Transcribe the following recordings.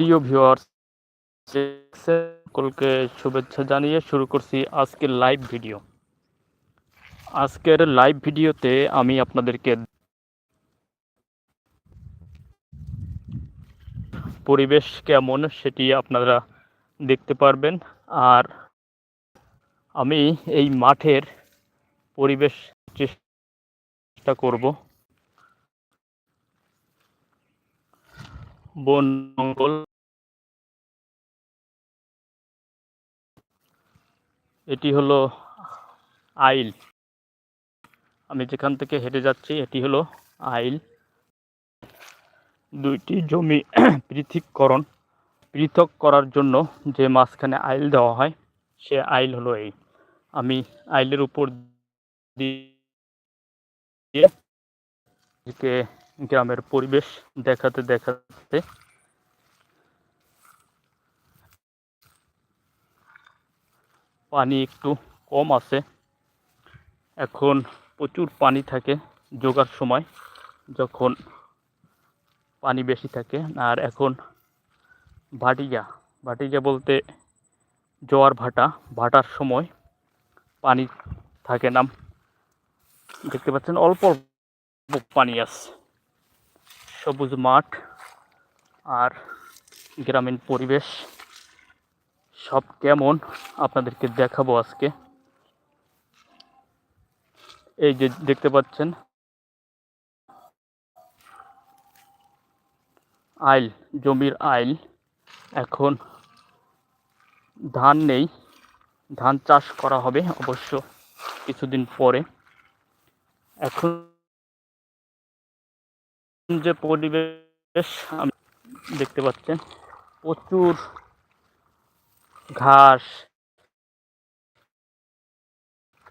প্রিয় ভিউয়ার্স সকলকে শুভেচ্ছা জানিয়ে শুরু করছি আজকের লাইভ ভিডিও আজকের লাইভ ভিডিওতে আমি আপনাদেরকে পরিবেশ কেমন সেটি আপনারা দেখতে পারবেন। আর আমি এই মাঠের পরিবেশ চেষ্টা করব। বন জঙ্গল এটি হলো আইল। আমি যেখান থেকে হেঁটে যাচ্ছি, এটি হলো আইল। দুইটি জমি পৃথককরণ। পৃথক করার জন্য যে মাঝখানে আইল দেওয়া হয়, সে আইল হলো এই। আমি আইলের উপর দিয়ে গ্রামের পরিবেশ দেখাতে দেখাতে পানি একটু কম আছে। এখন প্রচুর পানি থাকে যোগার সময়, যখন পানি বেশি থাকে। আর এখন ভাটিজা ভাটিজা বলতে জোয়ার ভাটা, ভাটার সময় পানি থাকে না। দেখতে পাচ্ছেন অল্প অল্প পানি আছে। সবুজ মাঠ আর গ্রামীণ পরিবেশ। সব কেমন আপনাদেরকে দেখাবো আজকে। এই যে দেখতে পাচ্ছেন, আইল, জমির আইল। এখন ধান নেই, ধান চাষ করা হবে অবশ্য কিছুদিন পরে। এখন যে পরিবেশ, আমি দেখতে পাচ্ছেন, প্রচুর ঘাস,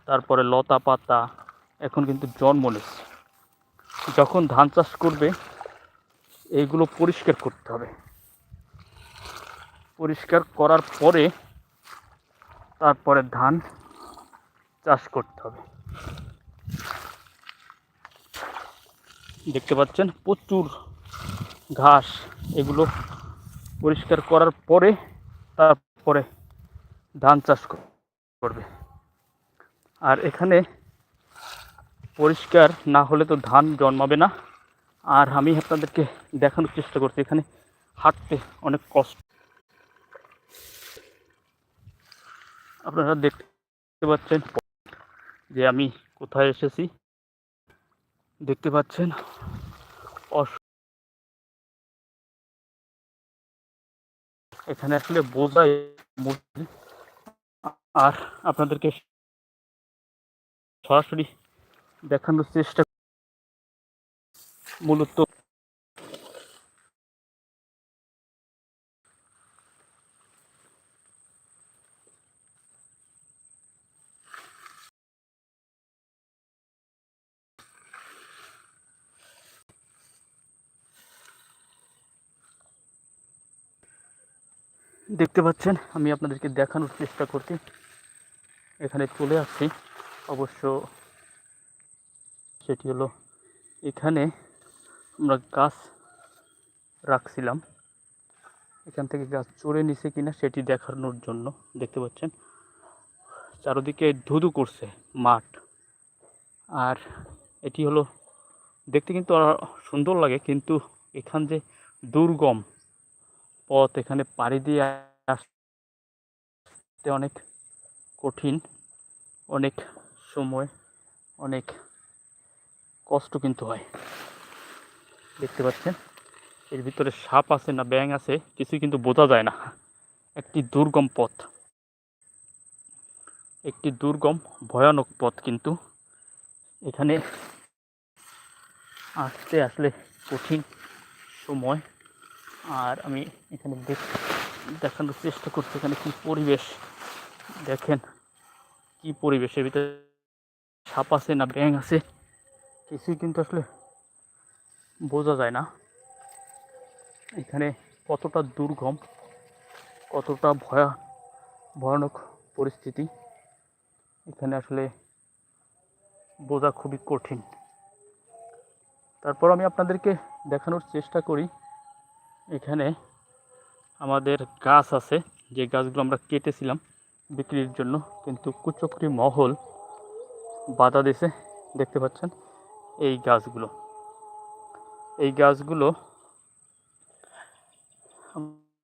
তারপরে লতা পাতা, এখন কিন্তু জন্ম নিচ্ছে। যখন ধান চাষ করবে এইগুলো পরিষ্কার করতে হবে। পরিষ্কার করার পরে, তারপরে ধান চাষ করতে হবে। দেখতে পাচ্ছেন, প্রচুর ঘাস। এগুলো পরিষ্কার করার পরে তারপরে ধান চাষ করবে। আর এখানে পরিষ্কার না হলে তো ধান জন্মাবে না। আর আমি আপনাদেরকে দেখানোর চেষ্টা করছি, এখানে হাঁটতে অনেক কষ্ট। আপনারা দেখতে পাচ্ছেন যে আমি কোথায় এসেছি। দেখতে পাচ্ছেন অস- এখানে আসলে বোঝাই। আর আপনাদেরকে সরাসরি দেখানোর চেষ্টা মূলত দেখতে পাচ্ছেন, আমি আপনাদেরকে দেখানোর চেষ্টা করছি। এখানে চলে আসছি। অবশ্য সেটি হলো, এখানে আমরা গাছ রাখছিলাম। এখান থেকে গাছ চড়ে নিছে কিনা সেটি দেখানোর জন্য, দেখতে পাচ্ছেন। চারদিকে ধুধু করছে মাঠ। আর এটি হলো, দেখতে কিন্তু সুন্দর লাগে, কিন্তু এখান যে দুর্গম পথ এখানে পাড়ি দিয়ে আসতে অনেক কঠিন, অনেক সময়, অনেক কষ্ট কিন্তু হয়। দেখতে পাচ্ছেন? এর ভিতরে সাপ আছে না ব্যাং আছে, কিছুই কিন্তু বোঝা যায় না। একটি দুর্গম পথ। একটি দুর্গম, ভয়ানক পথ কিন্তু। এখানে আসতে আসলে কঠিন সময় আর আমি এখানে দেখ দেখানোর চেষ্টা করছি এখানে কি পরিবেশ। দেখেন কি পরিবেশের ভিতরে সাপ আছে না ব্যাং আছে, কিছুই কিন্তু আসলে বোঝা যায় না। এখানে কতটা দুর্গম, কতটা ভয়া, ভয়ানক পরিস্থিতি, এখানে আসলে বোঝা খুবই কঠিন। তারপর আমি আপনাদেরকে দেখানোর চেষ্টা করি এখানে আমাদের গাছ আছে। যে গাছগুলো আমরা কেটেছিলাম বিক্রির জন্য, কিন্তু কুচক্রি মহল বাধা দিছে দেখতে পাচ্ছেন এই গাছগুলো। এই গাছগুলো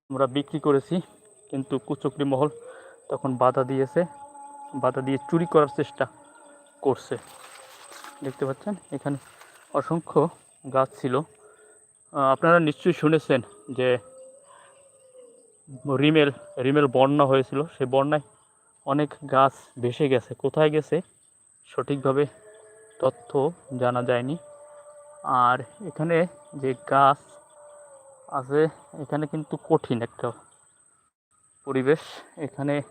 আমরা বিক্রি করেছি, কিন্তু কুচক্রি মহল তখন বাধা দিয়েছে, বাধা দিয়ে চুরি করার চেষ্টা করছে। দেখতে পাচ্ছেন, এখানে অসংখ্য গাছ ছিল। আপনারা নিশ্চয়ই শুনেছেন যে রিমেল রিমেল বন্যা হয়েছিল। সেই বন্যায় অনেক গাছ ভেসে গেছে। কোথায় গেছে সঠিকভাবে তথ্য জানা যায়নি। আর এখানে যে গাছ আছে, এখানে কিন্তু কঠিন একটা পরিবেশ। এখানে,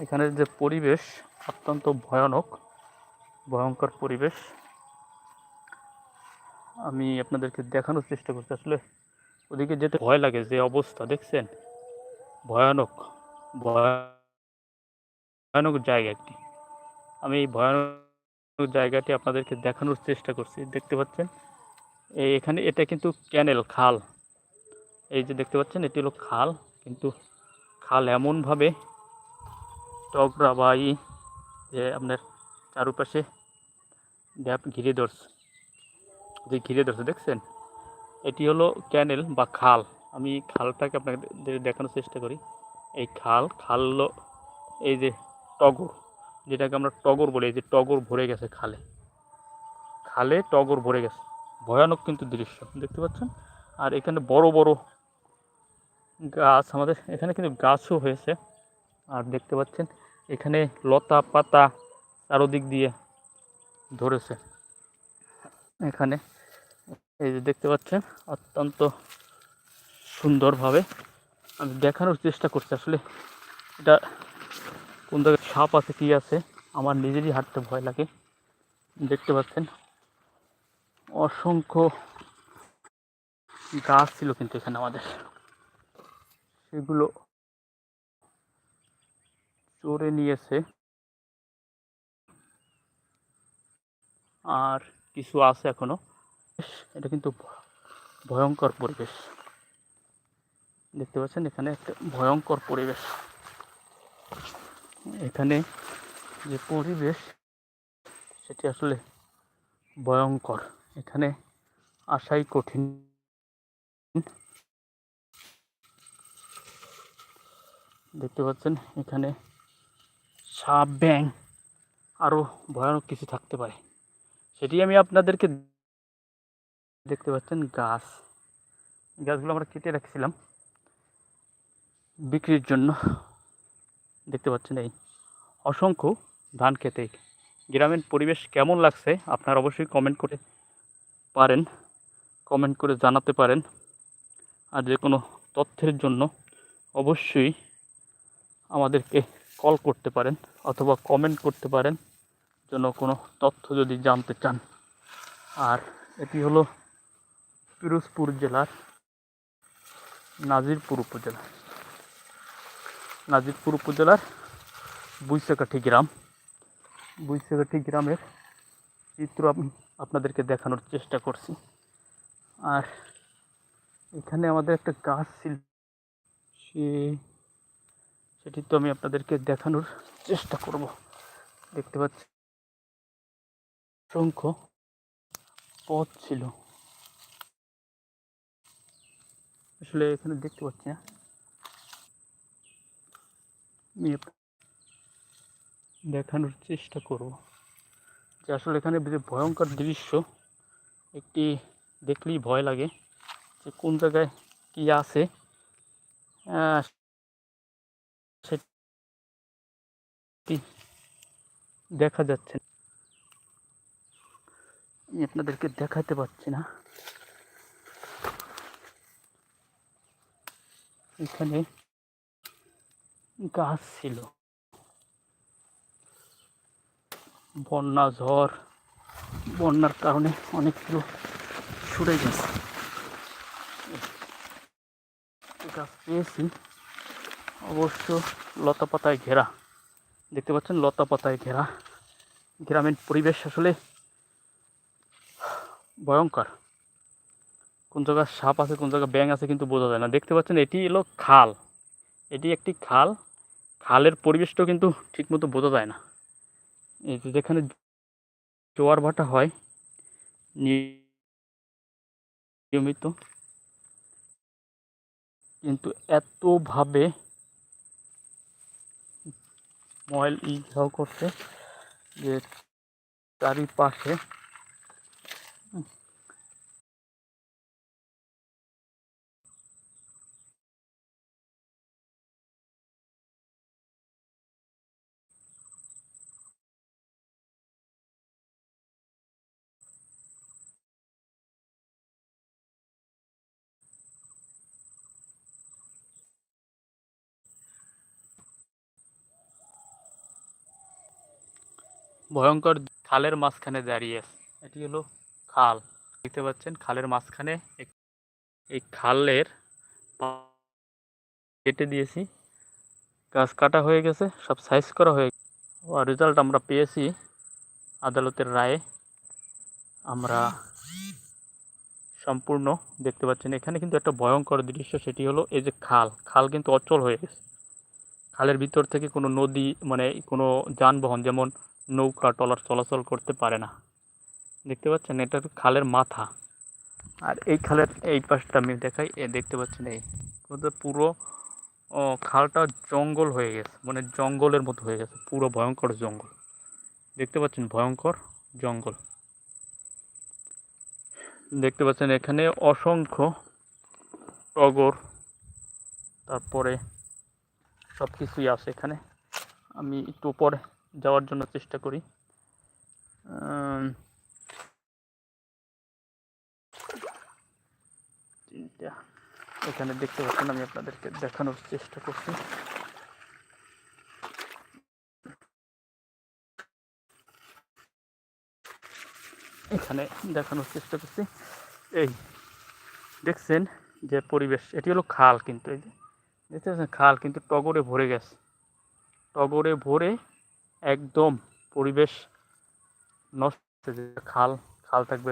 এখানের যে পরিবেশ অত্যন্ত ভয়ানক, ভয়ঙ্কর পরিবেশ। আমি আপনাদেরকে দেখানোর চেষ্টা করছি। আসলে ওদিকে যেতে ভয় লাগে যে অবস্থা, দেখছেন? ভয়ানক ভয়ানক জায়গা একটি। আমি এই ভয়ানক জায়গাটি আপনাদেরকে দেখানোর চেষ্টা করছি। দেখতে পাচ্ছেন? এই এখানে এটা কিন্তু ক্যানেল, খাল। এই যে দেখতে পাচ্ছেন, এটি হলো খাল। কিন্তু খাল এমনভাবে টগরা বা যে আপনার চারপাশে ড্যাপ ঘিরে ধরছে। যে ঘিরে ধরছে, দেখছেন? এটি হলো ক্যানেল বা খাল। আমি খালটাকে আপনাদের দেখানোর চেষ্টা করি। এই খাল খাল হলো এই যে টগর, যেটাকে আমরা টগর বলি, এই যে টগর ভরে গেছে খালে। খালে টগর ভরে গেছে। ভয়ানক কিন্তু দৃশ্য, দেখতে পাচ্ছেন? আর এখানে বড় বড় গাছ আমাদের, এখানে কিন্তু গাছও হয়েছে। আর দেখতে পাচ্ছেন, এখানে লতা পাতা চারোদিক দিয়ে ধরেছে। এখানে এই যে দেখতে পাচ্ছেন, অত্যন্ত সুন্দরভাবে আমি দেখানোর চেষ্টা করছি আসলে এটা কোন জায়গায় সাপ আছে, কী আছে, আমার নিজেরই হাঁটতে ভয় লাগে। দেখতে পাচ্ছেন, অসংখ্য গাছ ছিল কিন্তু এখানে আমাদের। সেগুলো চড়ে নিয়েছে। আর কিছু আছে এখনও। এটা কিন্তু ভয়ঙ্কর পরিবেশ। দেখতে পাচ্ছেন এখানে একটা ভয়ঙ্কর পরিবেশ। এখানে যে পরিবেশ, সেটি আসলে ভয়ঙ্কর। এখানে আসাই কঠিন। দেখতে পাচ্ছেন এখানে সাপ ব্যাং আরও ভয়ানক কিছু থাকতে পারে। সেটি আমি আপনাদেরকে দেখতে পাচ্ছেন গাছ। গাছগুলো আমরা কেটে রাখছিলাম বিক্রির জন্য। দেখতে পাচ্ছেন এই অসংখ্য ধান খেতে। গ্রামের পরিবেশ কেমন লাগছে আপনারা অবশ্যই কমেন্ট করে পারেন। কমেন্ট করে জানাতে পারেন। আর যে কোনো তথ্যের জন্য অবশ্যই আমাদেরকে কল করতে পারেন অথবা কমেন্ট করতে পারেন। যেন কোনো তথ্য যদি জানতে চান। আর এটি হলো পিরোজপুর জেলার নাজিরপুর উপজেলা। নাজিরপুর উপজেলার বুইসাকাঠি গ্রাম। বুইসাকাঠি গ্রামের চিত্র আমি আপনাদেরকে দেখানোর চেষ্টা করছি। আর এখানে আমাদের একটা গাছ ছিল, সে সেটি তো আমি আপনাদেরকে দেখানোর চেষ্টা করব। দেখতে পাচ্ছি, অসংখ্য পথ ছিল। আসলে এখানে দেখতে পাচ্ছি না। আমি দেখানোর চেষ্টা করব। যে আসলে এখানে যে ভয়ঙ্কর দৃশ্য, একটি দেখলেই ভয় লাগে যে কোন জায়গায় কি আছে। সেটি দেখা যাচ্ছে। আমি আপনাদেরকে দেখাতে পাচ্ছি না। এখানে গাছ ছিল। বন্যা, ঝড়, বন্যার কারণে অনেকগুলো সরে গেছে। গাছ পেয়েছি। অবশ্য লতা পাতায় ঘেরা। দেখতে পাচ্ছেন লতা পাতায় ঘেরা। গ্রামীণ পরিবেশ আসলে ভয়ঙ্কর। কোন জায়গায় সাপ আছে, কোন জায়গায় ব্যাঙ আছে কিন্তু বোঝা যায় না। দেখতে পাচ্ছেন, এটি হলো খাল। এটি একটি খাল। খালের পরিবেশটাও কিন্তু ঠিকমতো বোঝা যায় না। এই যেখানে জোয়ার ভাটা হয়, নিয়মিত। কিন্তু এতভাবে ময়েল ই করছে যে চারিপাশে ভয়ঙ্কর খালের মাঝখানে দাঁড়িয়ে এটি হলো খাল। দেখতে পাচ্ছেন খালের মাঝখানে এই খালের কেটে দিয়েছি। গাছ কাটা হয়ে গেছে, সব সাইজ করা হয়ে আর রেজাল্ট আমরা পেয়েছি আদালতের রায়ে। আমরা সম্পূর্ণ দেখতে পাচ্ছেন এখানে কিন্তু একটা ভয়ঙ্কর দৃশ্য, সেটি হলো এই যে খাল। খাল কিন্তু অচল হয়ে গেছে। খালের ভিতর থেকে কোনো নদী মানে কোনো যানবাহন যেমন নৌকা, ট্রলার চলাচল করতে পারে না। দেখতে পাচ্ছেন? এটা খালের মাথা। আর এই খালের এই পাশটা আমি দেখাই, এ দেখতে পাচ্ছেন এই। পুরো খালটা জঙ্গল হয়ে গেছে মানে জঙ্গলের মতো হয়ে গেছে, পুরো ভয়ঙ্কর জঙ্গল। দেখতে পাচ্ছেন? ভয়ঙ্কর জঙ্গল। দেখতে পাচ্ছেন এখানে অসংখ্য টগর, তারপরে সব কিছুই আছে এখানে। আমি একটু উপরে যাওয়ার জন্য চেষ্টা করি। এখানে দেখতে পাচ্ছেন, আমি আপনাদেরকে দেখানোর চেষ্টা করছি। এখানে দেখানোর চেষ্টা করছি। এই দেখছেন যে পরিবেশ, এটি হলো খাল কিন্তু এই যে। দেখতে পাচ্ছেন, খাল কিন্তু টগরে ভরে গেছে। টগরে ভরে একদম পরিবেশ নষ্ট খাল খাল থাকবে